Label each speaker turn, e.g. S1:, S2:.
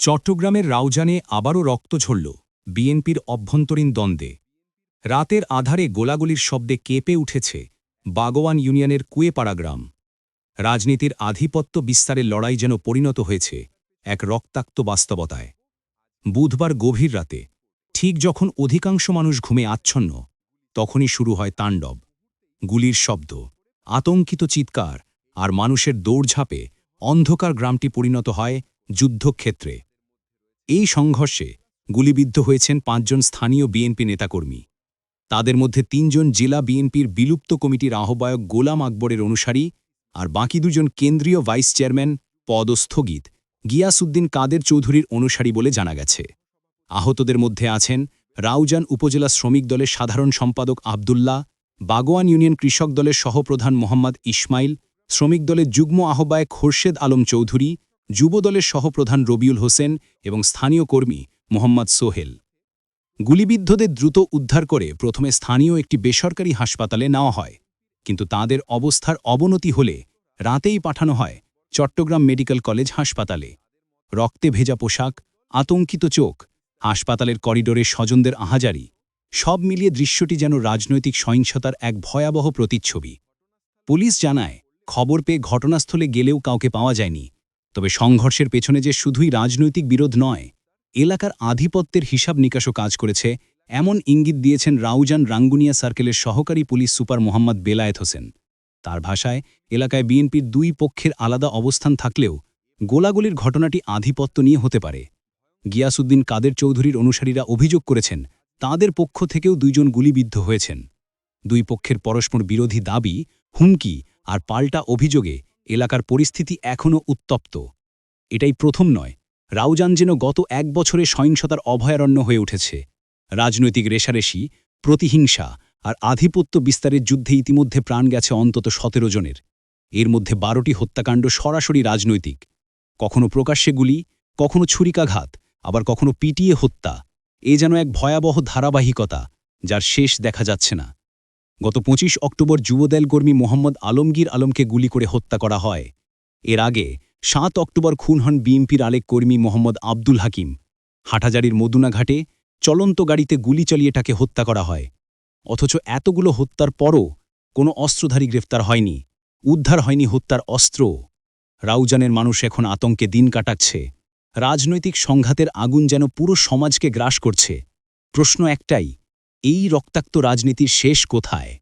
S1: চট্টগ্রামের রাউজানে আবারও রক্ত ঝরল বিএনপির অভ্যন্তরীণ দ্বন্দ্বে। রাতের আধারে গোলাগুলির শব্দে কেঁপে উঠেছে বাগোয়ান ইউনিয়নের কুয়েপাড়া গ্রাম। রাজনীতির আধিপত্য বিস্তারের লড়াই যেন পরিণত হয়েছে এক রক্তাক্ত বাস্তবতায়। বুধবার গভীর রাতে, ঠিক যখন অধিকাংশ মানুষ ঘুমে আচ্ছন্ন, তখনই শুরু হয় তাণ্ডব। গুলির শব্দ, আতঙ্কিত চিৎকার আর মানুষের দৌড়ঝাঁপে অন্ধকার গ্রামটি পরিণত হয় যুদ্ধক্ষেত্রে। এই সংঘর্ষে গুলিবিদ্ধ হয়েছেন পাঁচজন স্থানীয় বিএনপি নেতাকর্মী। তাদের মধ্যে তিনজন জেলা বিএনপির বিলুপ্ত কমিটির আহ্বায়ক গোলাম আকবরের অনুসারী আর বাকি দুজন কেন্দ্রীয় ভাইস চেয়ারম্যান পদস্থগিত গিয়াসউদ্দিন কাদের চৌধুরীর অনুসারী বলে জানা গেছে। আহতদের মধ্যে আছেন রাউজান উপজেলা শ্রমিক দলের সাধারণ সম্পাদক আবদুল্লাহ, বাগোয়ান ইউনিয়ন কৃষক দলের সহপ্রধান মোহাম্মদ ইসমাইল, শ্রমিক দলের যুগ্ম আহ্বায়ক খোরশেদ আলম চৌধুরী যুব দলের সহপ্রধান রবিউল হোসেন এবং স্থানীয় কর্মী মোহাম্মদ সোহেল। গুলিবিদ্ধদের দ্রুত উদ্ধার করে প্রথমে স্থানীয় একটি বেসরকারি হাসপাতালে নেওয়া হয়, কিন্তু তাদের অবস্থার অবনতি হলে রাতেই পাঠানো হয় চট্টগ্রাম মেডিকেল কলেজ হাসপাতালে। রক্তে ভেজা পোশাক, আতঙ্কিত চোখ, হাসপাতালের করিডোরে স্বজনদের আহাজারি, সব মিলিয়ে দৃশ্যটি যেন রাজনৈতিক সহিংসতার এক ভয়াবহ প্রতিচ্ছবি। পুলিশ জানায়, খবর পেয়ে ঘটনাস্থলে গেলেও কাউকে পাওয়া যায়নি। তবে সংঘর্ষের পেছনে যে শুধুই রাজনৈতিক বিরোধ নয়, এলাকার আধিপত্যের হিসাব নিকাশও কাজ করেছে, এমন ইঙ্গিত দিয়েছেন রাউজান রাঙ্গুনিয়া সার্কেলের সহকারী পুলিশ সুপার মোহাম্মদ বেলায়েত হোসেন। তার ভাষায়, এলাকায় বিএনপির দুই পক্ষের আলাদা অবস্থান থাকলেও গোলাগুলির ঘটনাটি আধিপত্য নিয়ে হতে পারে। গিয়াসউদ্দিন কাদের চৌধুরীর অনুসারীরা অভিযোগ করেছেন, তাদের পক্ষ থেকেও দুইজন গুলিবিদ্ধ হয়েছেন। দুই পক্ষের পরস্পর বিরোধী দাবি, হুমকি আর পাল্টা অভিযোগে এলাকার পরিস্থিতি এখনও উত্তপ্ত। এটাই প্রথম নয়। রাউজান যেন গত এক বছরে সহিংসতার অভয়ারণ্য হয়ে উঠেছে। রাজনৈতিক রেশারেশি প্রতিহিংসা আর আধিপত্য বিস্তারের যুদ্ধে ইতিমধ্যে প্রাণ গেছে অন্তত সতেরো জনের। এর মধ্যে বারোটি হত্যাকাণ্ড সরাসরি রাজনৈতিক। কখনো প্রকাশ্যে গুলি, কখনো ছুরিকাঘাত, আবার কখনো পিটিয়ে হত্যা। এ যেন এক ভয়াবহ ধারাবাহিকতা, যার শেষ দেখা যাচ্ছে না। গত পঁচিশ অক্টোবর যুবদল কর্মী মোহাম্মদ আলমগীর আলমকে গুলি করে হত্যা করা হয়। এর আগে সাত অক্টোবর খুন হন বিএমপির আরেক কর্মী মোহাম্মদ আব্দুল হাকিম। হাটাজারির মদুনাঘাটে চলন্ত গাড়িতে গুলি চালিয়ে তাকে হত্যা করা হয়। অথচ এতগুলো হত্যার পরও কোনো অস্ত্রধারী গ্রেফতার হয়নি। উদ্ধার হয়নি হত্যার অস্ত্র। রাউজানের মানুষ এখন আতঙ্কে দিন কাটাচ্ছে। রাজনৈতিক সংঘাতের আগুন যেন পুরো সমাজকে গ্রাস করছে। প্রশ্ন একটাই এই রক্তাক্ত রাজনীতির শেষ কোথায়?